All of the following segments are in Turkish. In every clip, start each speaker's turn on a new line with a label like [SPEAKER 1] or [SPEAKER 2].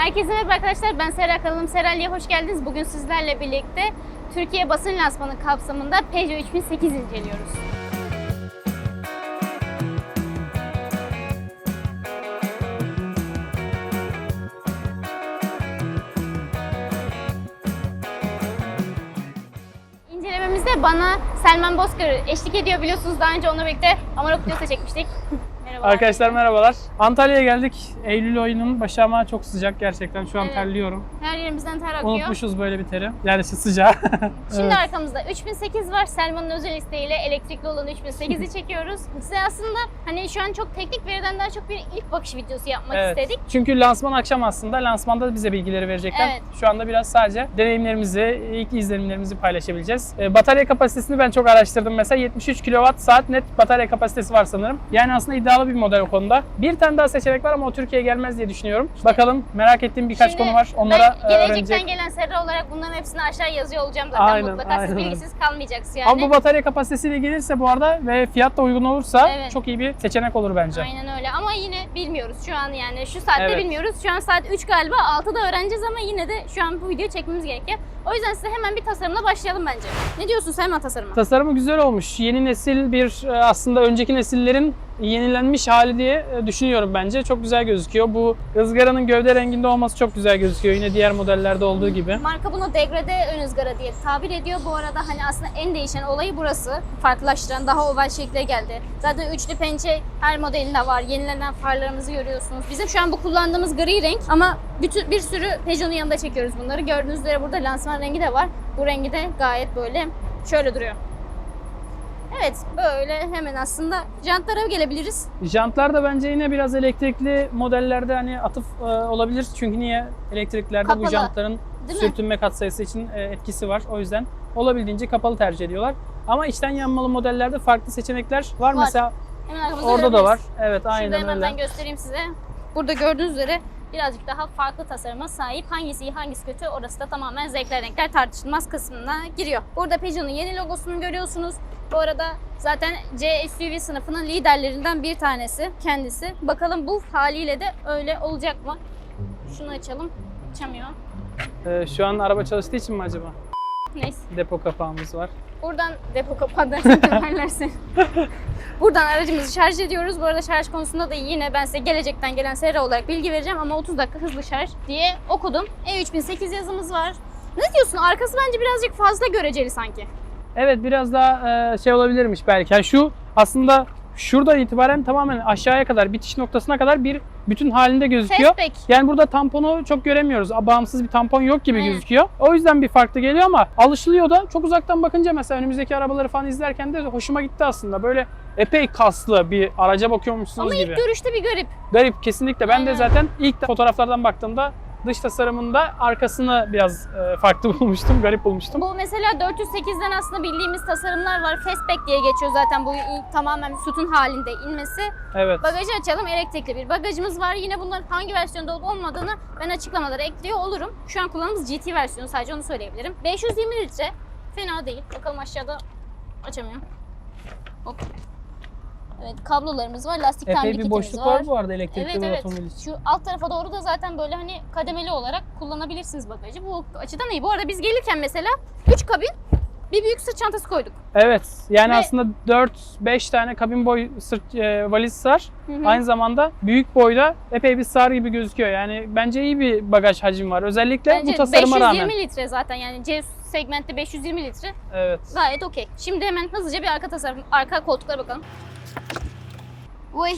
[SPEAKER 1] Herkese merhaba arkadaşlar. Ben Sera Kalın. Seral'ye hoş geldiniz. Bugün sizlerle birlikte Türkiye basın lansmanı kapsamında Peugeot 3008 inceliyoruz. İncelememizde bana Selman Bozkır eşlik ediyor biliyorsunuz. Daha önce onunla birlikte Amarok videosu çekmiştik. Merhaba.
[SPEAKER 2] Arkadaşlar merhabalar. Antalya'ya geldik. Eylül ayının başı ama çok sıcak gerçekten. Şu an
[SPEAKER 1] Evet.
[SPEAKER 2] terliyorum.
[SPEAKER 1] Her yerimizden ter akıyor.
[SPEAKER 2] Unutmuşuz böyle bir teri. Yani sı- sıcağı.
[SPEAKER 1] Şimdi
[SPEAKER 2] Evet.
[SPEAKER 1] arkamızda 3008 var. Selman'ın özel isteğiyle elektrikli olan 3008'i çekiyoruz. Size aslında hani şu an çok teknik veriden daha çok bir ilk bakış videosu yapmak
[SPEAKER 2] Evet.
[SPEAKER 1] istedik.
[SPEAKER 2] Çünkü lansman akşam aslında. Lansmanda bize bilgileri verecekler.
[SPEAKER 1] Evet.
[SPEAKER 2] Şu anda biraz sadece deneyimlerimizi, ilk izlenimlerimizi paylaşabileceğiz. Ee, batarya kapasitesini ben çok araştırdım. Mesela 73 kWh saat net batarya kapasitesi var sanırım. Yani aslında iddialı bir model o konuda. Bir tane daha seçenek var ama o Türkiye'ye gelmez diye düşünüyorum. Bakalım merak ettiğim birkaç
[SPEAKER 1] Şimdi
[SPEAKER 2] konu var. Onlara
[SPEAKER 1] ben gelecekten
[SPEAKER 2] öğrenecek.
[SPEAKER 1] gelen Serra olarak bunların hepsini aşağı yazıyor olacağım zaten
[SPEAKER 2] Aynen,
[SPEAKER 1] mutlaka. Siz
[SPEAKER 2] aynen.
[SPEAKER 1] bilgisiz kalmayacaksınız yani.
[SPEAKER 2] Ama bu batarya kapasitesiyle gelirse bu arada ve fiyat da uygun olursa
[SPEAKER 1] Evet.
[SPEAKER 2] çok iyi bir seçenek olur bence.
[SPEAKER 1] Aynen öyle ama yine bilmiyoruz şu an yani şu saatte
[SPEAKER 2] Evet.
[SPEAKER 1] bilmiyoruz. Şu an saat 3 galiba 6'da öğreneceğiz ama yine de şu an bu videoyu çekmemiz gerekiyor. O yüzden size hemen bir tasarımla başlayalım bence. Ne diyorsun Selma tasarıma?
[SPEAKER 2] Tasarımı güzel olmuş. Yeni nesil bir e, aslında önceki nesillerin yenilenmiş hali diye e, düşünüyorum bence. Çok güzel gözüküyor. Bu ızgaranın gövde renginde olması çok güzel gözüküyor. Yine diğer modellerde olduğu gibi.
[SPEAKER 1] Marka bunu degrade ön ızgara diye tabir ediyor. Bu arada hani aslında en değişen olayı burası. Farklılaştıran daha oval şekle geldi. Zaten üçlü pençe her modelinde var. Yenilenen farlarımızı görüyorsunuz. Bizim şu an bu kullandığımız gri renk ama bütün bir sürü Peugeot'un yanında çekiyoruz bunları. Gördüğünüz üzere burada lansman rengi de var. Bu rengi de gayet böyle şöyle duruyor. Evet böyle hemen aslında jantlara gelebiliriz.
[SPEAKER 2] Jantlar da bence yine biraz elektrikli modellerde hani atıf e, olabilir. Çünkü niye elektriklerde
[SPEAKER 1] Kapalı,
[SPEAKER 2] bu jantların
[SPEAKER 1] Değil mi?
[SPEAKER 2] sürtünme katsayısı için e, etkisi var. O yüzden olabildiğince kapalı tercih ediyorlar. Ama içten yanmalı modellerde farklı seçenekler var.
[SPEAKER 1] Var.
[SPEAKER 2] Mesela
[SPEAKER 1] Hemen
[SPEAKER 2] orada da var. Evet
[SPEAKER 1] Şurada
[SPEAKER 2] aynen
[SPEAKER 1] hemen
[SPEAKER 2] öyle.
[SPEAKER 1] ben göstereyim size. Burada gördüğünüz üzere birazcık daha farklı tasarıma sahip. Hangisi iyi hangisi kötü orası da tamamen zevkler renkler tartışılmaz kısmına giriyor. Burada Peugeot'un yeni logosunu görüyorsunuz. Bu arada zaten C SUV sınıfının liderlerinden bir tanesi kendisi. Bakalım bu haliyle de öyle olacak mı? Şunu açalım. Açamıyor.
[SPEAKER 2] E, şu an araba çalıştığı için mi acaba?
[SPEAKER 1] Neyse.
[SPEAKER 2] Depo kapağımız var.
[SPEAKER 1] Buradan depo kapağı dersen döverlerse. Buradan aracımızı şarj ediyoruz. Bu arada şarj konusunda da yine ben size gelecekten gelen seri olarak bilgi vereceğim ama 30 dakika hızlı şarj diye okudum. E3008 yazımız var. Ne diyorsun? Arkası bence birazcık fazla göreceli sanki.
[SPEAKER 2] Evet biraz daha e, şey olabilirmiş belki. Yani şu aslında şuradan itibaren tamamen aşağıya kadar bitiş noktasına kadar bir bütün halinde gözüküyor.
[SPEAKER 1] Fastback.
[SPEAKER 2] Yani burada tamponu çok göremiyoruz. Bağımsız bir tampon yok gibi
[SPEAKER 1] Aynen.
[SPEAKER 2] gözüküyor. O yüzden bir farklı geliyor ama alışılıyor da çok uzaktan bakınca mesela önümüzdeki arabaları falan izlerken de hoşuma gitti aslında. Böyle epey kaslı bir araca bakıyormuşsunuz
[SPEAKER 1] Ama
[SPEAKER 2] gibi.
[SPEAKER 1] ilk görüşte bir garip.
[SPEAKER 2] Garip kesinlikle. Ben de
[SPEAKER 1] Aynen.
[SPEAKER 2] zaten ilk fotoğraflardan baktığımda dış tasarımında arkasını biraz e, farklı bulmuştum, garip bulmuştum.
[SPEAKER 1] Bu mesela 408'den aslında bildiğimiz tasarımlar var. Fastback diye geçiyor zaten bu tamamen sütun halinde inmesi.
[SPEAKER 2] Evet.
[SPEAKER 1] Bagajı açalım. Elektrikli bir bagajımız var. Yine bunların hangi versiyonda olup olmadığını ben açıklamalara ekliyor olurum. Şu an kullandığımız GT versiyonu sadece onu söyleyebilirim. 520 litre. Fena değil. Bakalım aşağıda açamıyorum. Hop. Evet kablolarımız var. Lastik tamir
[SPEAKER 2] Epey bir
[SPEAKER 1] kitimiz
[SPEAKER 2] boşluk
[SPEAKER 1] var.
[SPEAKER 2] var bu arada elektrikli
[SPEAKER 1] Evet
[SPEAKER 2] bir
[SPEAKER 1] evet.
[SPEAKER 2] otomobil için.
[SPEAKER 1] Şu alt tarafa doğru da zaten böyle hani kademeli olarak kullanabilirsiniz bagajı. Bu açıdan iyi. Bu arada biz gelirken mesela 3 kabin bir büyük sırt çantası koyduk.
[SPEAKER 2] Evet. Yani
[SPEAKER 1] Ve-
[SPEAKER 2] aslında 4-5 tane kabin boy sırt e, valiz sar.
[SPEAKER 1] Hı hı.
[SPEAKER 2] Aynı zamanda büyük boyda epey bir sar gibi gözüküyor. Yani bence iyi bir bagaj hacim var. Özellikle
[SPEAKER 1] Bence
[SPEAKER 2] bu tasarıma
[SPEAKER 1] 520
[SPEAKER 2] rağmen.
[SPEAKER 1] litre zaten yani C segmentte 520 litre.
[SPEAKER 2] Evet.
[SPEAKER 1] Gayet okey. Şimdi hemen hızlıca bir arka tasarım, arka koltuklara bakalım. Oy.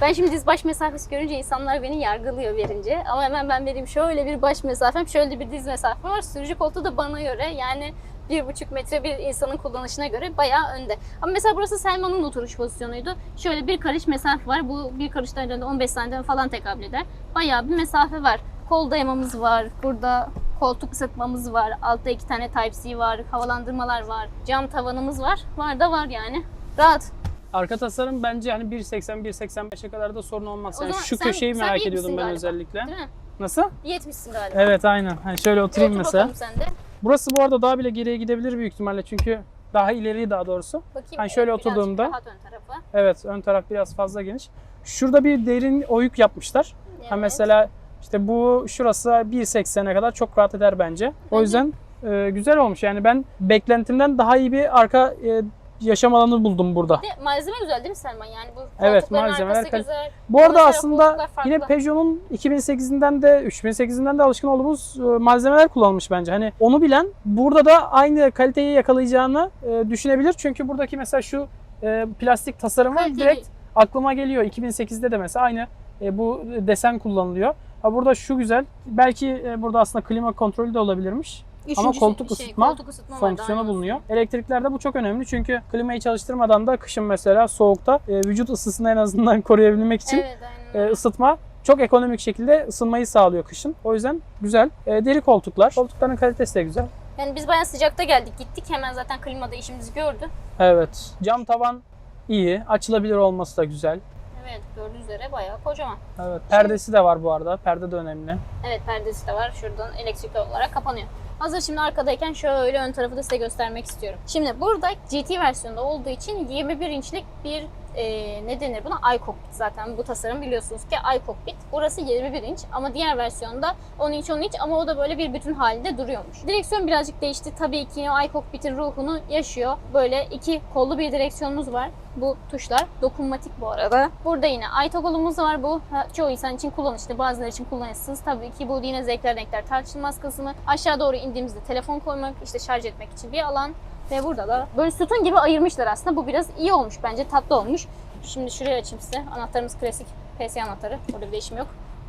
[SPEAKER 1] Ben şimdi diz baş mesafesi görünce insanlar beni yargılıyor verince. Ama hemen ben vereyim şöyle bir baş mesafem, şöyle bir diz mesafem var. Sürücü koltuğu da bana göre yani bir buçuk metre bir insanın kullanışına göre bayağı önde. Ama mesela burası Selman'ın oturuş pozisyonuydu. Şöyle bir karış mesafe var. Bu bir karıştan herhalde 15 santim falan tekabül eder. Bayağı bir mesafe var. Kol dayamamız var. Burada koltuk ısıtmamız var. Altta iki tane Type-C var. Havalandırmalar var. Cam tavanımız var. Var da var yani. Rahat.
[SPEAKER 2] Arka tasarım bence hani 1.80-1.85'e kadar da sorun olmaz.
[SPEAKER 1] O
[SPEAKER 2] Yani
[SPEAKER 1] zaman
[SPEAKER 2] şu
[SPEAKER 1] sen-
[SPEAKER 2] köşeyi
[SPEAKER 1] sen
[SPEAKER 2] merak
[SPEAKER 1] iyi
[SPEAKER 2] ediyordum
[SPEAKER 1] misin
[SPEAKER 2] ben
[SPEAKER 1] galiba?
[SPEAKER 2] özellikle.
[SPEAKER 1] Değil mi?
[SPEAKER 2] Nasıl?
[SPEAKER 1] Yetmişsin galiba.
[SPEAKER 2] Evet aynen. Hani şöyle oturayım
[SPEAKER 1] Otur
[SPEAKER 2] mesela.
[SPEAKER 1] bakalım sen de.
[SPEAKER 2] Burası bu arada daha bile geriye gidebilir büyük ihtimalle çünkü daha ileri daha doğrusu.
[SPEAKER 1] Bakayım.
[SPEAKER 2] Hani şöyle
[SPEAKER 1] birazcık
[SPEAKER 2] oturduğumda-
[SPEAKER 1] Rahat ön tarafa.
[SPEAKER 2] Evet ön taraf biraz fazla geniş. Şurada bir derin oyuk yapmışlar. Ha
[SPEAKER 1] Evet.
[SPEAKER 2] mesela İşte bu şurası 1.80'e kadar çok rahat eder bence. O yüzden e, güzel olmuş. Yani ben beklentimden daha iyi bir arka e, yaşam alanı buldum burada.
[SPEAKER 1] Bir de malzeme güzel değil mi Selman? Yani bu
[SPEAKER 2] Evet, malzemeler
[SPEAKER 1] arkası güzel.
[SPEAKER 2] Bu arada
[SPEAKER 1] Mesela
[SPEAKER 2] aslında yine Peugeot'un 2008'inden de 3008'inden de alışkın olduğumuz e, malzemeler kullanılmış bence. Hani onu bilen burada da aynı kaliteyi yakalayacağını e, düşünebilir. Çünkü buradaki mesela şu e, plastik tasarımı
[SPEAKER 1] Kaliteli.
[SPEAKER 2] direkt aklıma geliyor. 2008'de de mesela aynı bu desen kullanılıyor. Ha burada şu güzel. Belki burada aslında klima kontrolü de olabilirmiş. Ama
[SPEAKER 1] Üçüncüsü
[SPEAKER 2] koltuk
[SPEAKER 1] şey,
[SPEAKER 2] ısıtma
[SPEAKER 1] koltuk ısıtma
[SPEAKER 2] fonksiyonu bulunuyor. Elektriklerde bu çok önemli çünkü klimayı çalıştırmadan da kışın mesela soğukta e, vücut ısısını en azından koruyabilmek için
[SPEAKER 1] Evet
[SPEAKER 2] e, ısıtma çok ekonomik şekilde ısınmayı sağlıyor kışın. O yüzden güzel. E, deri koltuklar. Koltukların kalitesi de güzel.
[SPEAKER 1] Yani biz bayağı sıcakta geldik gittik hemen zaten klimada işimizi gördü.
[SPEAKER 2] Evet. Cam tavan iyi. Açılabilir olması da güzel.
[SPEAKER 1] Evet gördüğünüz üzere bayağı kocaman.
[SPEAKER 2] Evet. Perdesi de var bu arada. Perde de önemli.
[SPEAKER 1] Evet perdesi de var şuradan elektrikli olarak kapanıyor. Hazır şimdi arkadayken şöyle ön tarafı da size göstermek istiyorum. Şimdi burada GT versiyonda olduğu için 21 inçlik bir e, ne denir buna? iCockpit zaten bu tasarım biliyorsunuz ki iCockpit. Burası 21 inç ama diğer versiyonda 10 inç 10 inç ama o da böyle bir bütün halinde duruyormuş. Direksiyon birazcık değişti. Tabii ki yine iCockpit'in ruhunu yaşıyor. Böyle iki kollu bir direksiyonumuz var. Bu tuşlar dokunmatik bu arada. Burada yine iToggle'umuz var. Bu çoğu insan için kullanışlı, bazıları için kullanışsız. Tabii ki bu yine zevkler renkler tartışılmaz kısmı. Aşağı doğru indiğimizde telefon koymak, işte şarj etmek için bir alan. Ve burada da böyle sütun gibi ayırmışlar aslında. Bu biraz iyi olmuş bence, tatlı olmuş. Şimdi şuraya açayım size. Anahtarımız klasik PS anahtarı. Burada bir değişim yok.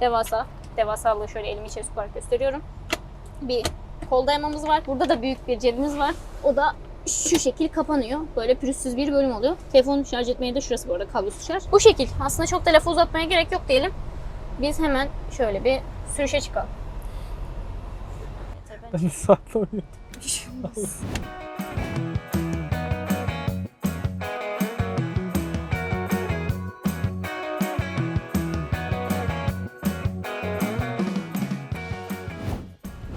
[SPEAKER 1] Devasa. Devasalığı şöyle elimi içeri sokarak gösteriyorum. Bir kol dayamamız var. Burada da büyük bir cebimiz var. O da şu şekil kapanıyor. Böyle pürüzsüz bir bölüm oluyor. Telefonu şarj etmeye de şurası bu arada kablosuz şarj. Bu şekil. Aslında çok da lafı uzatmaya gerek yok diyelim. Biz hemen şöyle bir sürüşe çıkalım.
[SPEAKER 2] Ben de saklamıyorum.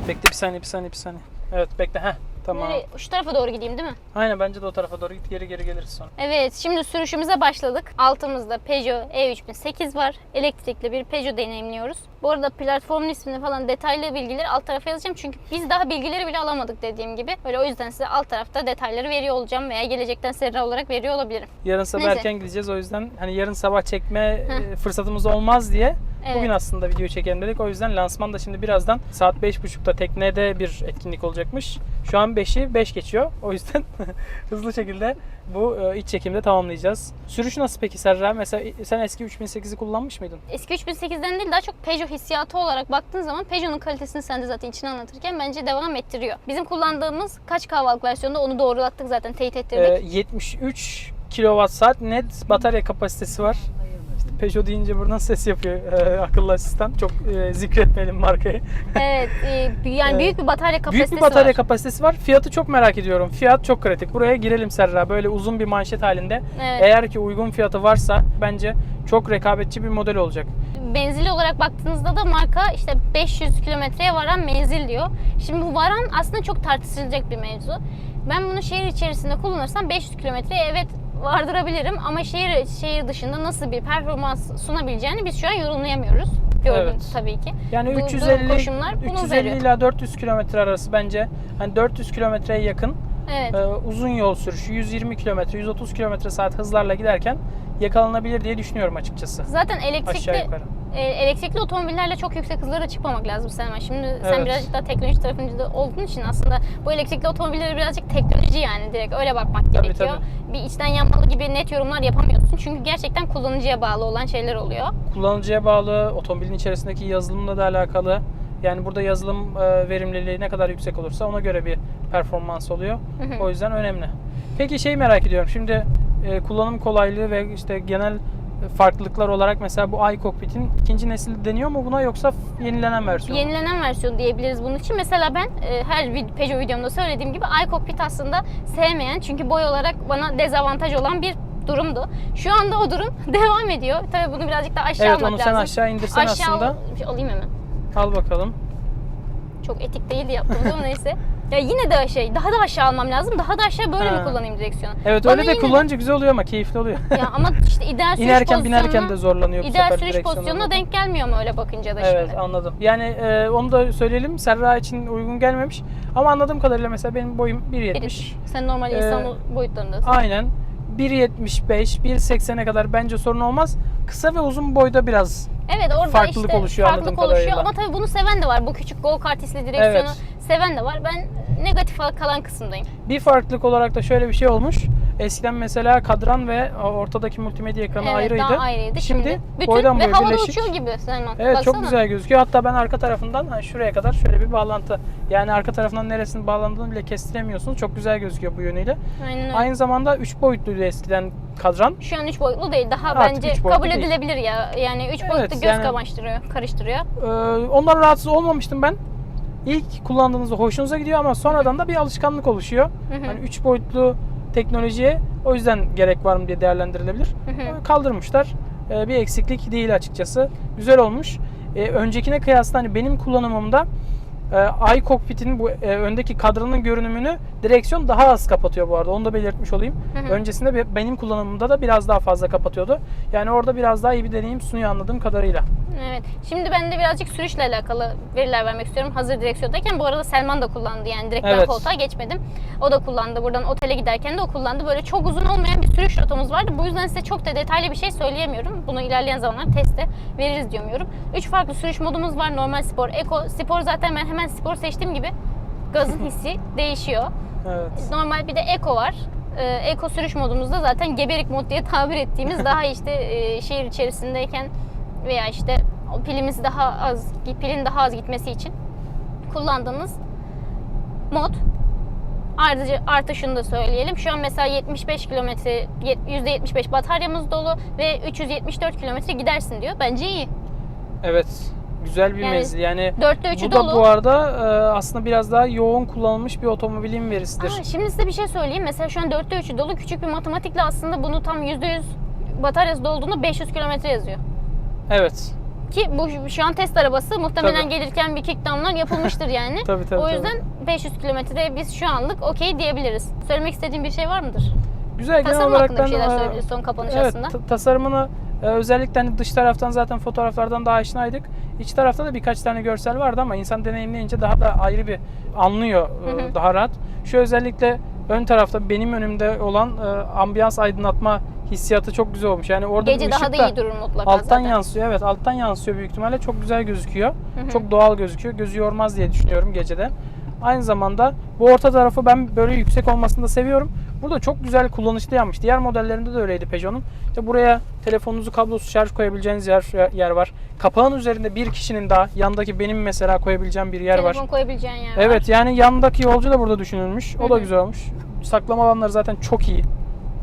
[SPEAKER 2] Bekle bir saniye bir saniye bir saniye. Evet bekle. Heh tamam.
[SPEAKER 1] Nereye? Şu tarafa doğru gideyim değil mi?
[SPEAKER 2] Aynen bence de o tarafa doğru git geri geri geliriz sonra.
[SPEAKER 1] Evet, şimdi sürüşümüze başladık. Altımızda Peugeot E3008 var. Elektrikli bir Peugeot deneyimliyoruz. Bu arada platformun ismini falan detaylı bilgileri alt tarafa yazacağım. Çünkü biz daha bilgileri bile alamadık dediğim gibi. Böyle o yüzden size alt tarafta detayları veriyor olacağım veya gelecekten serra olarak veriyor olabilirim.
[SPEAKER 2] Yarın sabah
[SPEAKER 1] Neyse.
[SPEAKER 2] erken gideceğiz o yüzden hani yarın sabah çekme e, fırsatımız olmaz diye
[SPEAKER 1] Evet.
[SPEAKER 2] bugün aslında video çekelim dedik. O yüzden lansman da şimdi birazdan saat 5.30'da teknede bir etkinlik olacakmış. Şu an 5'i 5 geçiyor. O yüzden hızlı şekilde bu e, iç çekimde tamamlayacağız. Sürüş nasıl peki Serra? Mesela sen eski 3008'i kullanmış mıydın?
[SPEAKER 1] Eski 3008'den değil daha çok Peugeot hissiyatı olarak baktığın zaman Peugeot'un kalitesini sen de zaten içine anlatırken bence devam ettiriyor. Bizim kullandığımız kaç kahvalık versiyonda onu doğrulattık zaten teyit ettirdik.
[SPEAKER 2] E, 73 kWh net batarya kapasitesi var. Peugeot deyince buradan ses yapıyor e, akıllı asistan. Çok e, zikretmeyelim markayı.
[SPEAKER 1] Evet, e, yani
[SPEAKER 2] Evet.
[SPEAKER 1] büyük bir batarya kapasitesi
[SPEAKER 2] Büyük bir batarya
[SPEAKER 1] var.
[SPEAKER 2] kapasitesi var. Fiyatı çok merak ediyorum. Fiyat çok kritik. Buraya girelim Serra. Böyle uzun bir manşet halinde.
[SPEAKER 1] Evet.
[SPEAKER 2] Eğer ki uygun fiyatı varsa bence çok rekabetçi bir model olacak.
[SPEAKER 1] Menzili olarak baktığınızda da marka işte 500 kilometreye varan menzil diyor. Şimdi bu varan aslında çok tartışılacak bir mevzu. Ben bunu şehir içerisinde kullanırsam 500 kilometreye evet vardırabilirim ama şehir şehir dışında nasıl bir performans sunabileceğini biz şu an yorumlayamıyoruz. Gördük
[SPEAKER 2] Evet.
[SPEAKER 1] tabii ki.
[SPEAKER 2] Yani
[SPEAKER 1] Bu durum
[SPEAKER 2] 350
[SPEAKER 1] koşullar bunu
[SPEAKER 2] 350
[SPEAKER 1] veriyor.
[SPEAKER 2] ila 400 kilometre arası bence hani 400 kilometreye yakın
[SPEAKER 1] Evet.
[SPEAKER 2] e, uzun yol sürüşü 120 kilometre 130 kilometre saat hızlarla giderken yakalanabilir diye düşünüyorum açıkçası.
[SPEAKER 1] Zaten elektrikli elektrikli otomobillerle çok yüksek hızlara çıkmamak lazım Selma. Şimdi sen
[SPEAKER 2] Evet.
[SPEAKER 1] birazcık daha teknoloji tarafında olduğun için aslında bu elektrikli otomobilleri birazcık teknoloji yani direkt öyle bakmak
[SPEAKER 2] Tabii,
[SPEAKER 1] gerekiyor. Bir içten yanmalı gibi net yorumlar yapamıyorsun. Çünkü gerçekten kullanıcıya bağlı olan şeyler oluyor.
[SPEAKER 2] Kullanıcıya bağlı, otomobilin içerisindeki yazılımla da alakalı. Yani burada yazılım e, verimliliği ne kadar yüksek olursa ona göre bir performans oluyor.
[SPEAKER 1] Hı hı.
[SPEAKER 2] O yüzden önemli. Peki şey merak ediyorum. Şimdi e, kullanım kolaylığı ve işte genel farklılıklar olarak mesela bu iCockpit'in ikinci nesil deniyor mu buna yoksa yenilenen versiyon?
[SPEAKER 1] Yenilenen versiyon diyebiliriz bunun için. Mesela ben e, her vid- Peugeot videomda söylediğim gibi iCockpit aslında sevmeyen çünkü boy olarak bana dezavantaj olan bir durumdu. Şu anda o durum devam ediyor. Tabii bunu birazcık daha aşağı
[SPEAKER 2] Evet
[SPEAKER 1] almak
[SPEAKER 2] onu
[SPEAKER 1] lazım.
[SPEAKER 2] sen aşağı indirsen
[SPEAKER 1] Aşağı
[SPEAKER 2] aslında.
[SPEAKER 1] al- alayım hemen.
[SPEAKER 2] Al bakalım.
[SPEAKER 1] Çok etik değildi yaptığımız ama neyse. Ya yine de şey daha da aşağı almam lazım. Daha da aşağı böyle
[SPEAKER 2] Ha.
[SPEAKER 1] mi kullanayım direksiyonu?
[SPEAKER 2] Evet
[SPEAKER 1] Bana
[SPEAKER 2] öyle de
[SPEAKER 1] yine
[SPEAKER 2] kullanınca güzel oluyor ama keyifli oluyor.
[SPEAKER 1] Ya ama işte ideal sürüş
[SPEAKER 2] İnerken binerken de
[SPEAKER 1] pozisyonuna
[SPEAKER 2] zorlanıyor bu
[SPEAKER 1] ideal
[SPEAKER 2] sefer
[SPEAKER 1] sürüş pozisyonuna denk gelmiyor mu öyle bakınca da
[SPEAKER 2] Evet
[SPEAKER 1] şimdi?
[SPEAKER 2] anladım. Yani e, onu da söyleyelim. Serra için uygun gelmemiş. Ama anladığım kadarıyla mesela benim boyum 1.70.
[SPEAKER 1] Biri- Sen normal
[SPEAKER 2] Ee,
[SPEAKER 1] insan boyutlarındasın.
[SPEAKER 2] Aynen. 1.75, 1.80'e kadar bence sorun olmaz. Kısa ve uzun boyda biraz
[SPEAKER 1] Evet orada
[SPEAKER 2] farklılık
[SPEAKER 1] işte
[SPEAKER 2] oluşuyor
[SPEAKER 1] farklılık
[SPEAKER 2] anladığım
[SPEAKER 1] oluşuyor
[SPEAKER 2] kadarıyla.
[SPEAKER 1] ama tabii bunu seven de var. Bu küçük go kartistli direksiyonu
[SPEAKER 2] Evet.
[SPEAKER 1] Seven de var. Ben negatif kalan kısımdayım.
[SPEAKER 2] Bir farklılık olarak da şöyle bir şey olmuş. Eskiden mesela kadran ve ortadaki multimedya ekranı
[SPEAKER 1] evet
[SPEAKER 2] ayrıydı.
[SPEAKER 1] daha ayrıydı. Şimdi,
[SPEAKER 2] Şimdi
[SPEAKER 1] bütün
[SPEAKER 2] boydan
[SPEAKER 1] ve
[SPEAKER 2] boya
[SPEAKER 1] havada
[SPEAKER 2] birleşik.
[SPEAKER 1] uçuyor gibi Selman.
[SPEAKER 2] Evet
[SPEAKER 1] Baksana.
[SPEAKER 2] çok güzel gözüküyor. Hatta ben arka tarafından hani şuraya kadar şöyle bir bağlantı. Yani arka tarafından neresinin bağlandığını bile kestiremiyorsunuz. Çok güzel gözüküyor bu yönüyle.
[SPEAKER 1] Aynen öyle.
[SPEAKER 2] Aynı zamanda 3 boyutluydu eskiden kadran.
[SPEAKER 1] Şu an 3 boyutlu değil. Daha
[SPEAKER 2] Artık
[SPEAKER 1] bence kabul
[SPEAKER 2] değil.
[SPEAKER 1] edilebilir ya. Yani 3
[SPEAKER 2] Evet,
[SPEAKER 1] boyutlu göz
[SPEAKER 2] yani-
[SPEAKER 1] kamaştırıyor, karıştırıyor.
[SPEAKER 2] Ee, ondan rahatsız olmamıştım ben. İlk kullandığınızda hoşunuza gidiyor ama sonradan da bir alışkanlık oluşuyor.
[SPEAKER 1] Hı hı.
[SPEAKER 2] Hani 3 boyutlu teknolojiye o yüzden gerek var mı diye değerlendirilebilir.
[SPEAKER 1] Hı hı.
[SPEAKER 2] Kaldırmışlar. Ee, Bir eksiklik değil açıkçası. Güzel olmuş. Ee, Öncekine kıyasla hani benim kullanımımda e, iCockpit'in bu e, öndeki kadranın görünümünü direksiyon daha az kapatıyor bu arada. Onu da belirtmiş olayım.
[SPEAKER 1] Hı hı.
[SPEAKER 2] Öncesinde be- benim kullanımımda da biraz daha fazla kapatıyordu. Yani orada biraz daha iyi bir deneyim sunuyor anladığım kadarıyla.
[SPEAKER 1] Evet. Şimdi ben de birazcık sürüşle alakalı veriler vermek istiyorum. Hazır direksiyondayken bu arada Selman da kullandı. Yani direkt ben
[SPEAKER 2] Evet.
[SPEAKER 1] koltuğa geçmedim. O da kullandı. Buradan otele giderken de o kullandı. Böyle çok uzun olmayan bir sürüş rotamız vardı. Bu yüzden size çok da detaylı bir şey söyleyemiyorum. Bunu ilerleyen zamanlar teste veririz diyemiyorum. Üç farklı sürüş modumuz var. Normal spor, eko. Spor zaten ben hemen spor seçtiğim gibi gazın hissi değişiyor.
[SPEAKER 2] Evet.
[SPEAKER 1] Normal bir de Eko var. Ee, Eko sürüş modumuzda zaten geberik mod diye tabir ettiğimiz daha işte e, şehir içerisindeyken veya işte o pilimiz daha az, pilin daha az gitmesi için kullandığımız mod. Ayrıca artı şunu da söyleyelim. Şu an mesela 75 kilometre, %75 bataryamız dolu ve 374 kilometre gidersin diyor. Bence iyi.
[SPEAKER 2] Evet. Güzel bir
[SPEAKER 1] Yani
[SPEAKER 2] menzil. Yani bu da
[SPEAKER 1] dolu.
[SPEAKER 2] bu arada e, aslında biraz daha yoğun kullanılmış bir otomobilin verisidir.
[SPEAKER 1] Aa, şimdi size bir şey söyleyeyim. Mesela şu an 4'te 3'ü dolu. Küçük bir matematikle aslında bunu tam %100 bataryası dolduğunda 500 kilometre yazıyor.
[SPEAKER 2] Evet.
[SPEAKER 1] Ki bu şu an test arabası muhtemelen
[SPEAKER 2] Tabii.
[SPEAKER 1] gelirken bir kickdownlar yapılmıştır yani.
[SPEAKER 2] Tabii, tabii,
[SPEAKER 1] o
[SPEAKER 2] tabii.
[SPEAKER 1] yüzden 500 kilometreye biz şu anlık okey diyebiliriz. Söylemek istediğin bir şey var mıdır?
[SPEAKER 2] Güzel genel
[SPEAKER 1] Tasarım
[SPEAKER 2] olarak
[SPEAKER 1] hakkında bir
[SPEAKER 2] ben
[SPEAKER 1] şeyler
[SPEAKER 2] e,
[SPEAKER 1] söyleyebiliriz son kapanış
[SPEAKER 2] Evet,
[SPEAKER 1] aslında.
[SPEAKER 2] ta- tasarımını e, özellikle hani dış taraftan zaten fotoğraflardan daha aşinaydık. İç tarafta da birkaç tane görsel vardı ama insan deneyimleyince daha da ayrı bir anlıyor e,
[SPEAKER 1] Hı hı.
[SPEAKER 2] daha rahat. Şu özellikle ön tarafta benim önümde olan e, ambiyans aydınlatma hissiyatı çok güzel olmuş. Yani orada
[SPEAKER 1] Gece daha da iyi durur mutlaka
[SPEAKER 2] alttan
[SPEAKER 1] zaten.
[SPEAKER 2] yansıyor. Evet, alttan yansıyor büyük ihtimalle. Çok güzel gözüküyor.
[SPEAKER 1] Hı hı.
[SPEAKER 2] Çok doğal gözüküyor. Gözü yormaz diye düşünüyorum gecede. Aynı zamanda bu orta tarafı ben böyle yüksek olmasını da seviyorum. Burada çok güzel kullanışlı yapmış. Diğer modellerinde de öyleydi Peugeot'un. İşte buraya telefonunuzu kablosuz şarj koyabileceğiniz yer yer var. Kapağın üzerinde bir kişinin daha yandaki benim mesela koyabileceğim bir yer var.
[SPEAKER 1] Telefon koyabileceğin yer var.
[SPEAKER 2] Evet yani yandaki yolcu da burada düşünülmüş. O
[SPEAKER 1] Hı
[SPEAKER 2] da
[SPEAKER 1] hı.
[SPEAKER 2] güzel olmuş. Saklama alanları zaten çok iyi.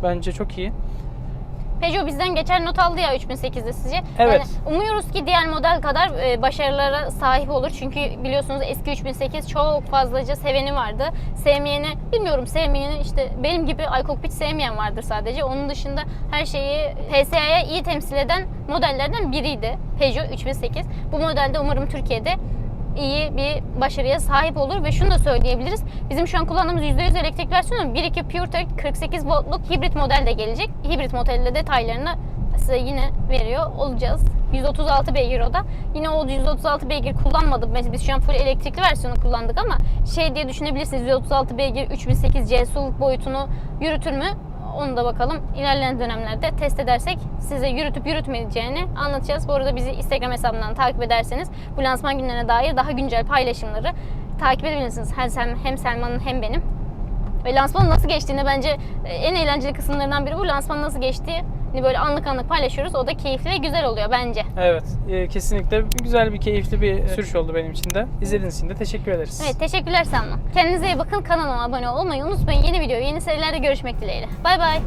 [SPEAKER 2] Bence çok iyi.
[SPEAKER 1] Peugeot bizden geçer not aldı ya 3008'de sizce.
[SPEAKER 2] Evet.
[SPEAKER 1] Yani umuyoruz ki diğer model kadar e, başarılara sahip olur. Çünkü biliyorsunuz eski 3008 çok fazlaca seveni vardı. Sevmeyeni, bilmiyorum sevmeyeni işte benim gibi iCockpit sevmeyen vardır sadece. Onun dışında her şeyi PSA'ya iyi temsil eden modellerden biriydi Peugeot 3008. Bu modelde umarım Türkiye'de iyi bir başarıya sahip olur ve şunu da söyleyebiliriz. Bizim şu an kullandığımız %100 elektrik versiyonu 1.2 PureTech 48 voltluk hibrit model de gelecek. Hibrit modelde detaylarını size yine veriyor olacağız. 136 beygir o da. Yine o 136 beygir kullanmadım. Biz biz şu an full elektrikli versiyonu kullandık ama şey diye düşünebilirsiniz 136 beygir 3008 C SUV boyutunu yürütür mü? Onu da bakalım ilerleyen dönemlerde test edersek size yürütüp yürütmeyeceğini anlatacağız. Bu arada bizi Instagram hesabından takip ederseniz bu lansman günlerine dair daha güncel paylaşımları takip edebilirsiniz. Hem, Sel- hem Selman'ın hem benim. Ve lansmanın nasıl geçtiğini bence e, en eğlenceli kısımlarından biri bu. Lansmanın nasıl geçtiği hani böyle anlık anlık paylaşıyoruz. O da keyifli ve güzel oluyor bence.
[SPEAKER 2] Evet, e, kesinlikle güzel bir, keyifli bir sürüş oldu benim için de. İzlediğiniz için de teşekkür ederiz.
[SPEAKER 1] Evet teşekkürler Selman. Kendinize iyi bakın. Kanalıma abone olmayı unutmayın. Yeni video, yeni serilerde görüşmek dileğiyle. Bay bay.